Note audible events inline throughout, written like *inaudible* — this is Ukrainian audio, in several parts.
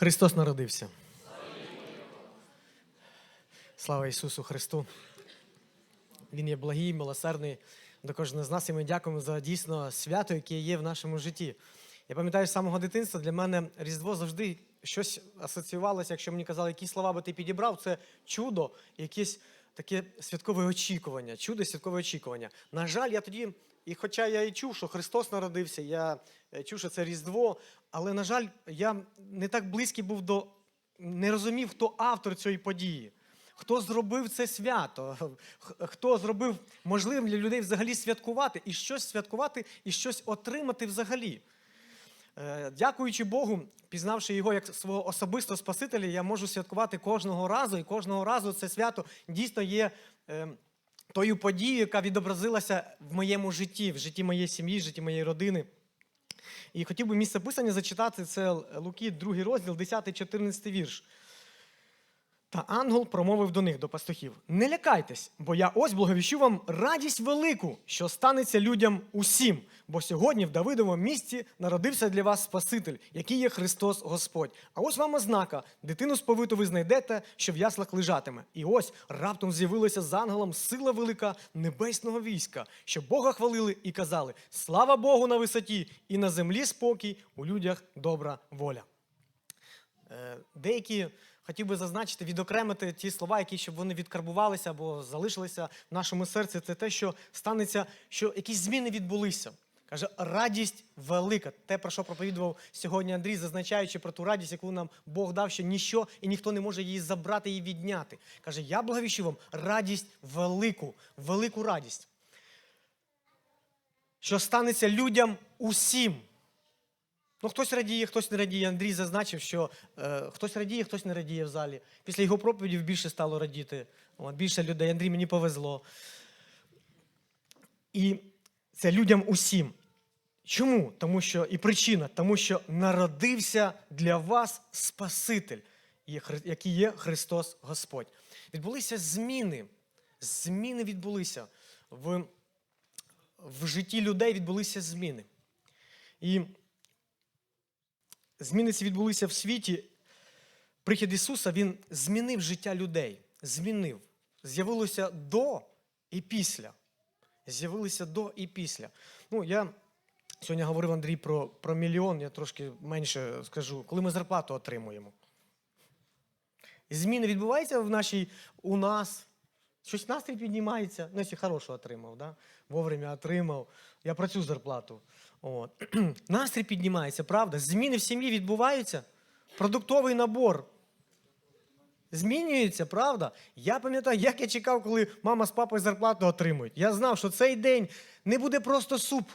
Христос народився. Слава Ісусу Христу. Він є благий, милосердний до кожного з нас, і ми дякуємо за дійсно свято, яке є в нашому житті. Я пам'ятаю з самого дитинства, для мене Різдво завжди щось асоціювалося, якщо мені казали, які слова би ти підібрав, це чудо, якесь таке святкове очікування. Чудо, святкове очікування. На жаль, я тоді, і хоча я і чув, що Христос народився, я е, чув, що це Різдво, але, на жаль, я не так близький був до, не розумів, хто автор цієї події. Хто зробив це свято? Хто зробив можливим для людей взагалі святкувати і щось святкувати, і щось отримати взагалі? Е, Дякуючи Богу, пізнавши його як свого особистого Спасителя, я можу святкувати кожного разу, і кожного разу це свято дійсно є е, тою подією, яка відобразилася в моєму житті, в житті моєї сім'ї, в житті моєї родини. І хотів би місце писання зачитати це Луки, 2 розділ, 10-14 вірш. Та ангел промовив до них, до пастухів: Не лякайтесь, бо я ось благовіщу вам радість велику, що станеться людям усім. Бо сьогодні в Давидовому місті народився для вас Спаситель, який є Христос Господь. А ось вам ознака: дитину сповиту ви знайдете, що в яслах лежатиме. І ось раптом з'явилася з ангелом сила велика небесного війська, що Бога хвалили і казали: Слава Богу на висоті, і на землі спокій, у людях добра воля. Е, Деякі хотів би зазначити, відокремити ті слова, які щоб вони відкарбувалися або залишилися в нашому серці. Це те, що станеться, що якісь зміни відбулися. Каже, радість велика. Те, про що проповідував сьогодні Андрій, зазначаючи про ту радість, яку нам Бог дав, що ніщо і ніхто не може її забрати і відняти. Каже, я благовіщу вам радість велику, велику радість. Що станеться людям усім. Ну, хтось радіє, хтось не радіє. Андрій зазначив, що е, хтось радіє, хтось не радіє в залі. Після його проповідів більше стало радіти. От, більше людей. Андрій, мені повезло. І це людям усім. Чому? Тому що і причина, тому що народився для вас Спаситель, який є Христос Господь. Відбулися зміни. Зміни відбулися в, в житті людей відбулися зміни. І зміни ці відбулися в світі. Прихід Ісуса Він змінив життя людей. Змінив. З'явилося до і після. З'явилися до і після. Ну, я сьогодні говорив Андрій про, про мільйон, я трошки менше скажу, коли ми зарплату отримуємо. Зміни відбуваються в нашій у нас. Щось настрій піднімається. Ну, якщо хорошого отримав, да? вовремя отримав. Я про цю зарплату. От. *clears throat* Настрій піднімається, правда? Зміни в сім'ї відбуваються. Продуктовий набор. Змінюється, правда? Я пам'ятаю, як я чекав, коли мама з папою зарплату отримують. Я знав, що цей день не буде просто суп.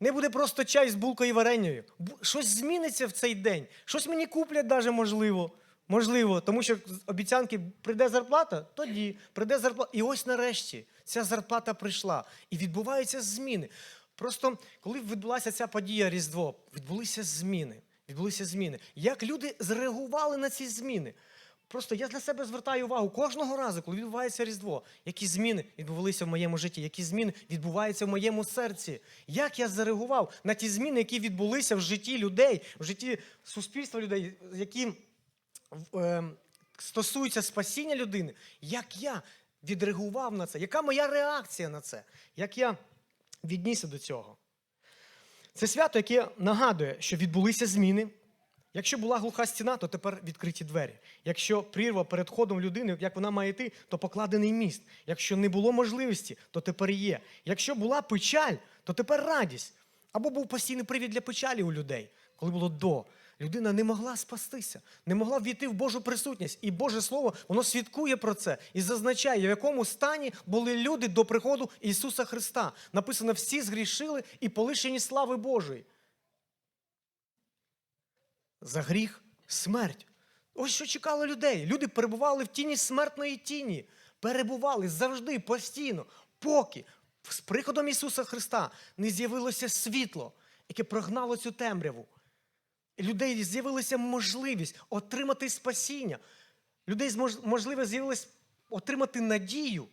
Не буде просто чай з булкою і вареннею. Бу- Щось зміниться в цей день. Щось мені куплять даже можливо. Можливо, тому що обіцянки прийде зарплата, тоді прийде зарплата. І ось нарешті ця зарплата прийшла. І відбуваються зміни. Просто коли відбулася ця подія Різдво, відбулися зміни. Відбулися зміни. Як люди зреагували на ці зміни? Просто я для себе звертаю увагу кожного разу, коли відбувається Різдво, які зміни відбувалися в моєму житті, які зміни відбуваються в моєму серці. Як я зареагував на ті зміни, які відбулися в житті людей, в житті суспільства людей, які е, стосуються спасіння людини, як я відреагував на це, яка моя реакція на це, як я віднісся до цього. Це свято, яке нагадує, що відбулися зміни. Якщо була глуха стіна, то тепер відкриті двері. Якщо прірва перед ходом людини, як вона має йти, то покладений міст. Якщо не було можливості, то тепер є. Якщо була печаль, то тепер радість. Або був постійний привід для печалі у людей, коли було до. Людина не могла спастися, не могла ввійти в Божу присутність. І Боже Слово, воно свідкує про це і зазначає, в якому стані були люди до приходу Ісуса Христа. Написано, всі згрішили і полишені слави Божої. За гріх смерть. Ось що чекало людей. Люди перебували в тіні смертної тіні. Перебували завжди, постійно, поки з приходом Ісуса Христа не з'явилося світло, яке прогнало цю темряву. Людей з'явилася можливість отримати спасіння. Людей змож- можливість отримати надію,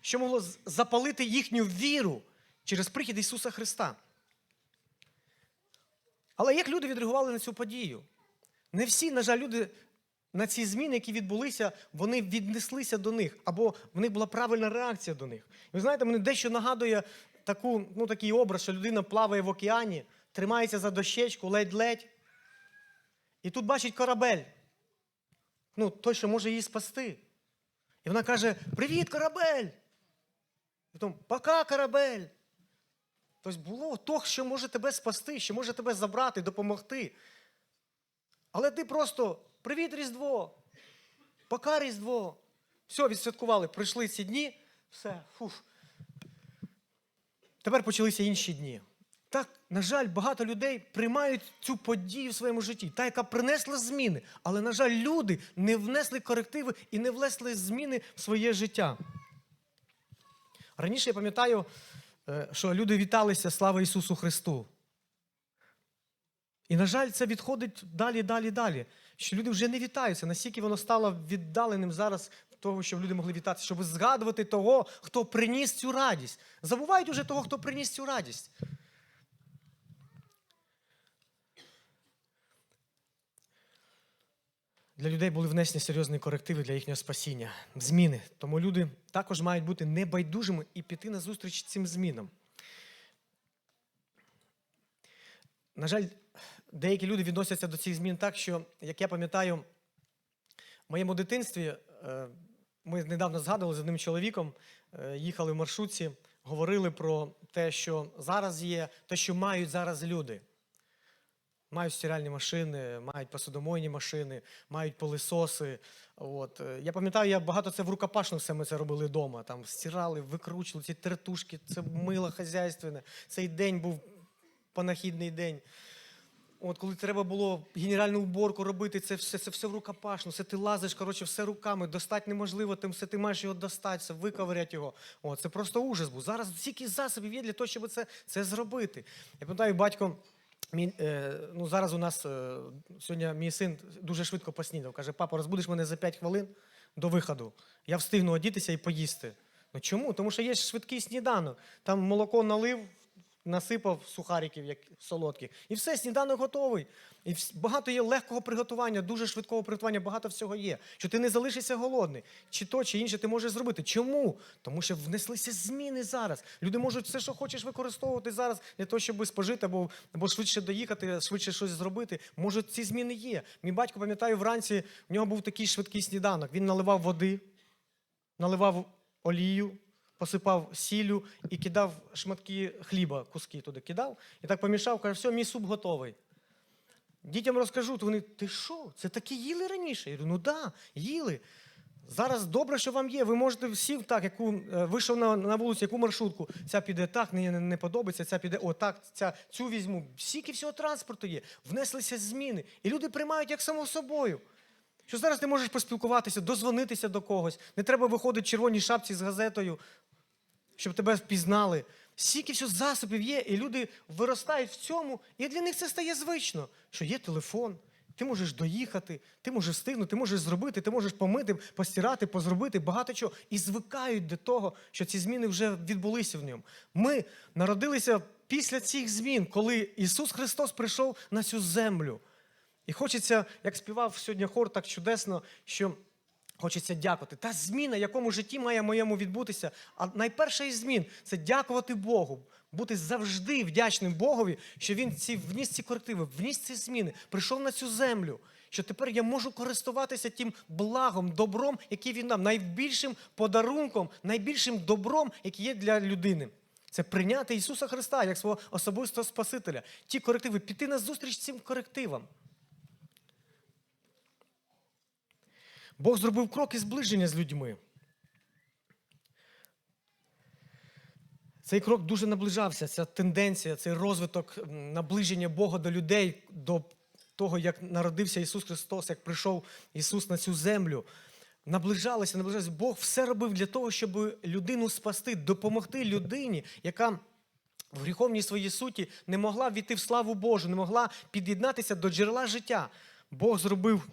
що могло запалити їхню віру через прихід Ісуса Христа. Але як люди відреагували на цю подію? Не всі, на жаль, люди на ці зміни, які відбулися, вони віднеслися до них, або в них була правильна реакція до них. І ви знаєте, мені дещо нагадує таку, ну, такий образ, що людина плаває в океані, тримається за дощечку, ледь-ледь. І тут бачить корабель. Ну, той, що може її спасти. І вона каже: Привіт, корабель! І потім, пока, корабель! Тобто було то, що може тебе спасти, що може тебе забрати, допомогти. Але ти просто привіт, Різдво! Пока Різдво! Все, відсвяткували, пройшли ці дні, все, фух. Тепер почалися інші дні. Так, на жаль, багато людей приймають цю подію в своєму житті, та, яка принесла зміни. Але, на жаль, люди не внесли корективи і не внесли зміни в своє життя. Раніше я пам'ятаю, що люди віталися слава Ісусу Христу. І, на жаль, це відходить далі, далі, далі. Що люди вже не вітаються, настільки воно стало віддаленим зараз того, щоб люди могли вітатися, щоб згадувати того, хто приніс цю радість. Забувають уже того, хто приніс цю радість. Для людей були внесені серйозні корективи для їхнього спасіння, зміни. Тому люди також мають бути небайдужими і піти на зустріч цим змінам. На жаль, деякі люди відносяться до цих змін так, що, як я пам'ятаю, в моєму дитинстві е, ми недавно згадували з одним чоловіком, е, їхали в маршрутці, говорили про те, що зараз є, те, що мають зараз люди. Мають стиральні машини, мають посудомойні машини, мають пилисоси. От. Я пам'ятаю, я багато це в рукопашну все ми це робили вдома. Там стирали, викручували ці тертушки, це мило хазяйственне. Цей день був панахідний день. От коли треба було генеральну уборку робити, це все, це все в рукопашну, все ти лазиш, коротше, все руками, достати неможливо, тим все ти маєш його достати, все виковиряти його. От, це просто ужас був. Зараз стільки засобів є для того, щоб це, це зробити. Я пам'ятаю, батько. Мій, е, ну, зараз у нас е, сьогодні мій син дуже швидко поснідав. Каже, папа, розбудиш мене за 5 хвилин до виходу. Я встигну одітися і поїсти. Ну чому? Тому що є швидкий сніданок. Там молоко налив, насипав сухариків як солодких. І все, сніданок готовий. І багато є легкого приготування, дуже швидкого приготування, багато всього є. Що ти не залишишся голодний. Чи то, чи інше ти можеш зробити. Чому? Тому що внеслися зміни зараз. Люди можуть все, що хочеш використовувати зараз для того, щоб спожити або, або швидше доїхати, швидше щось зробити. Може, ці зміни є. Мій батько, пам'ятаю, вранці в нього був такий швидкий сніданок. Він наливав води, наливав олію, посипав сіллю і кидав шматки хліба, куски туди кидав. І так помішав, каже, все, мій суп готовий. Дітям розкажу, то вони, ти що? Це такі їли раніше? Я говорю, ну да, їли. Зараз добре, що вам є. Ви можете всі так, яку е, вийшов на, на вулицю, яку маршрутку. Ця піде так, мені не, не подобається, ця піде отак, ця, цю візьму. Скільки всього транспорту є. Внеслися зміни. І люди приймають як само собою. Що зараз ти можеш поспілкуватися, дозвонитися до когось. Не треба виходити в червоній шапці з газетою, щоб тебе впізнали. Стільки всього засобів є, і люди виростають в цьому, і для них це стає звично, що є телефон, ти можеш доїхати, ти можеш встигнути, ти можеш зробити, ти можеш помити, постирати, позробити, багато чого. І звикають до того, що ці зміни вже відбулися в ньому. Ми народилися після цих змін, коли Ісус Христос прийшов на цю землю. І хочеться, як співав сьогодні хор так чудесно, що хочеться дякувати. Та зміна, якому житті має моєму відбутися. А найперша із змін це дякувати Богу, бути завжди вдячним Богові, що Він ці, вніс ці корективи, вніс ці зміни, прийшов на цю землю. Що тепер я можу користуватися тим благом, добром, який він нам, найбільшим подарунком, найбільшим добром, який є для людини. Це прийняти Ісуса Христа як свого особистого Спасителя. Ті корективи, піти на зустріч цим корективам. Бог зробив крок і зближення з людьми. Цей крок дуже наближався, ця тенденція, цей розвиток наближення Бога до людей, до того, як народився Ісус Христос, як прийшов Ісус на цю землю. Наближалося, наближалося. Бог все робив для того, щоб людину спасти, допомогти людині, яка в гріховній своїй суті не могла війти в славу Божу, не могла під'єднатися до джерела життя. Бог зробив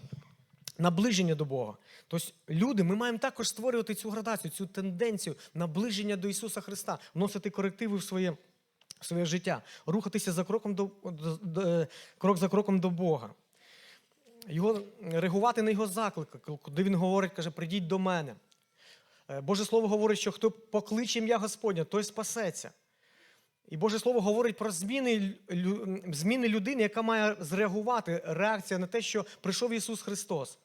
наближення до Бога. Тобто, люди, ми маємо також створювати цю градацію, цю тенденцію наближення до Ісуса Христа, вносити корективи в своє, в своє життя, рухатися за кроком до, до, до, е, крок за кроком до Бога. його, реагувати на його заклик, куди він говорить, каже, прийдіть до мене. Е, Боже Слово говорить, що хто покличе ім'я Господня, той спасеться. І Боже Слово говорить про зміни, зміни людини, яка має зреагувати, реакція на те, що прийшов Ісус Христос.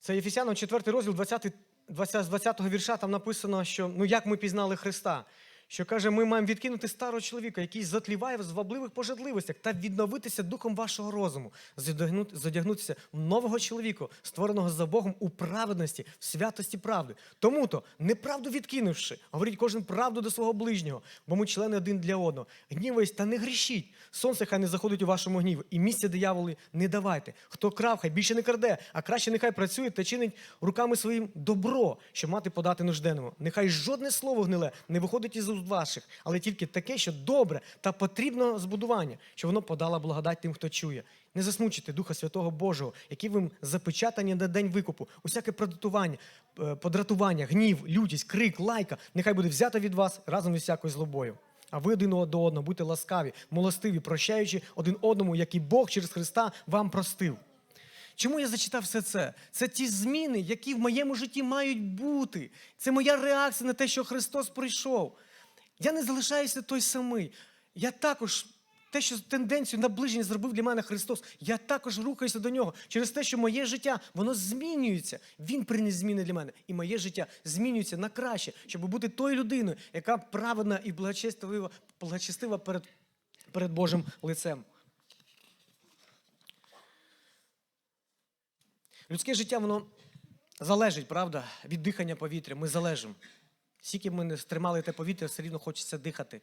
Це Єфесянам 4 розділ 20, 20, з 20 вірша, там написано, що ну як ми пізнали Христа. Що каже, ми маємо відкинути старого чоловіка, який затліває в звабливих пожадливостях, та відновитися духом вашого розуму, задягнути- задягнутися в нового чоловіка, створеного за Богом у праведності, в святості правди. Тому то, неправду відкинувши, говоріть кожен правду до свого ближнього, бо ми члени один для одного. Гніваюсь та не грішіть. Сонце хай не заходить у вашому гніві, і місця дияволі не давайте. Хто крав, хай більше не краде, а краще нехай працює та чинить руками своїм добро, щоб мати подати нужденному. Нехай жодне слово гниле не виходить із ваших, але тільки таке, що добре та потрібно збудування, щоб воно подало благодать тим, хто чує. Не засмучуйте Духа Святого Божого, який вам запечатані на день викупу. Усяке продатування, е, подратування, гнів, лютість, крик, лайка, нехай буде взято від вас разом із всякою злобою. А ви один до одного будьте ласкаві, милостиві, прощаючи один одному, як і Бог через Христа вам простив. Чому я зачитав все це? Це ті зміни, які в моєму житті мають бути. Це моя реакція на те, що Христос прийшов. Я не залишаюся той самий. Я також, те, що тенденцію наближення зробив для мене Христос, я також рухаюся до нього через те, що моє життя воно змінюється. Він приніс зміни для мене. І моє життя змінюється на краще, щоб бути тою людиною, яка праведна і благочестива, благочестива перед, перед Божим лицем. Людське життя, воно залежить, правда, від дихання повітря. Ми залежимо. Скільки ми не тримали те повітря, все рівно хочеться дихати.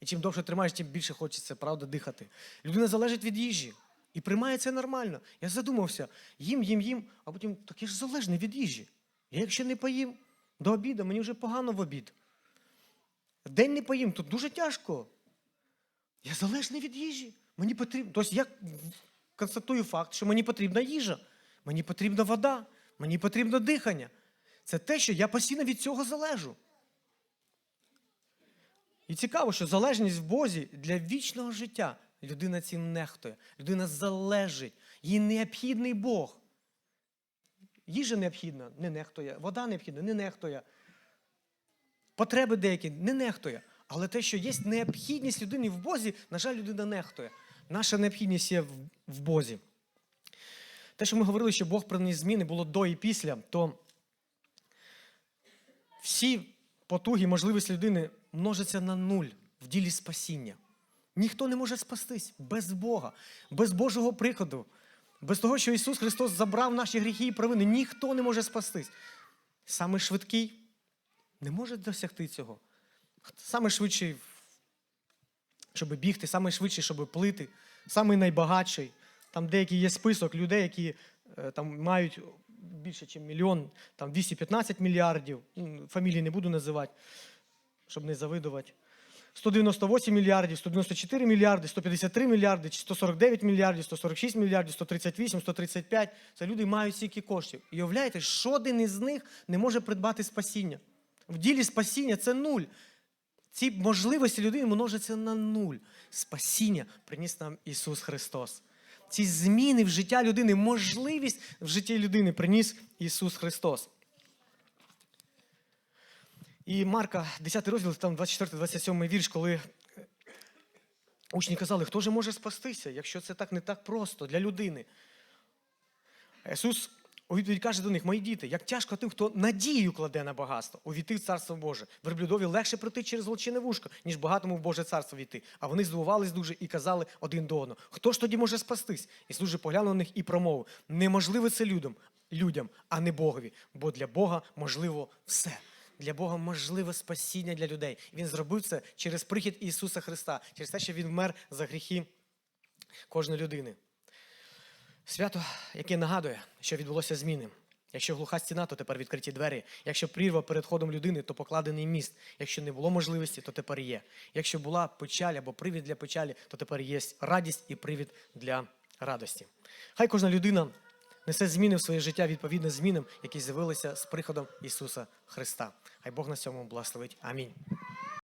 І чим довше тримаєш, тим більше хочеться, правда, дихати. Людина залежить від їжі. І приймає це нормально. Я задумався, їм, їм, їм, а потім так я ж залежний від їжі. Я якщо не поїм до обіду, мені вже погано в обід. День не поїм, тут дуже тяжко. Я залежний від їжі. Мені потрібно. Тобто я констатую факт, що мені потрібна їжа, мені потрібна вода, мені потрібно дихання. Це те, що я постійно від цього залежу. І цікаво, що залежність в Бозі для вічного життя людина цим нехтує. Людина залежить. Їй необхідний Бог. Їжа необхідна, не нехтує. Вода необхідна, не нехтує. Потреби деякі не нехтує. Але те, що є необхідність людини в Бозі, на жаль, людина нехтує. Наша необхідність є в, Бозі. Те, що ми говорили, що Бог приніс зміни було до і після, то всі потуги, можливість людини множаться на нуль в ділі спасіння. Ніхто не може спастись без Бога, без Божого приходу, без того, що Ісус Христос забрав наші гріхи і провини. Ніхто не може спастись. Саме швидкий не може досягти цього. Саме швидший, щоб бігти, саме швидший, щоб плити, саме найбагатший. Там деякий є список людей, які е, там мають більше, ніж мільйон, там 215 мільярдів. М, Фамілії не буду називати, щоб не завидувати. 198 мільярдів, 194 мільярди, 153 мільярди, 149 мільярдів, 146 мільярдів, 138, 135. Це люди мають стільки коштів. І уявляєте, жоден із них не може придбати спасіння. В ділі спасіння це нуль. Ці можливості людини множаться на нуль. Спасіння приніс нам Ісус Христос. Ці зміни в життя людини, можливість в житті людини приніс Ісус Христос. І Марка, 10 розділ, там 24-27 вірш, коли учні казали, хто же може спастися, якщо це так не так просто для людини. Ісус у відповідь каже до них, мої діти, як тяжко тим, хто надію кладе на багатство, увійти в царство Боже. Верблюдові легше пройти через волчине вушко, ніж багатому в Боже царство війти. А вони здивувались дуже і казали один до одного. Хто ж тоді може спастись? Ісус же поглянув на них і промовив: неможливо це людям, людям, а не Богові, бо для Бога можливо все. Для Бога можливе спасіння для людей. Він зробив це через прихід Ісуса Христа, через те, що Він вмер за гріхи кожної людини. Свято, яке нагадує, що відбулося зміни. Якщо глуха стіна, то тепер відкриті двері. Якщо прірва перед ходом людини, то покладений міст. Якщо не було можливості, то тепер є. Якщо була печаль або привід для печалі, то тепер є радість і привід для радості. Хай кожна людина несе зміни в своє життя відповідно змінам, які з'явилися з приходом Ісуса Христа. Хай Бог на цьому благословить. Амінь.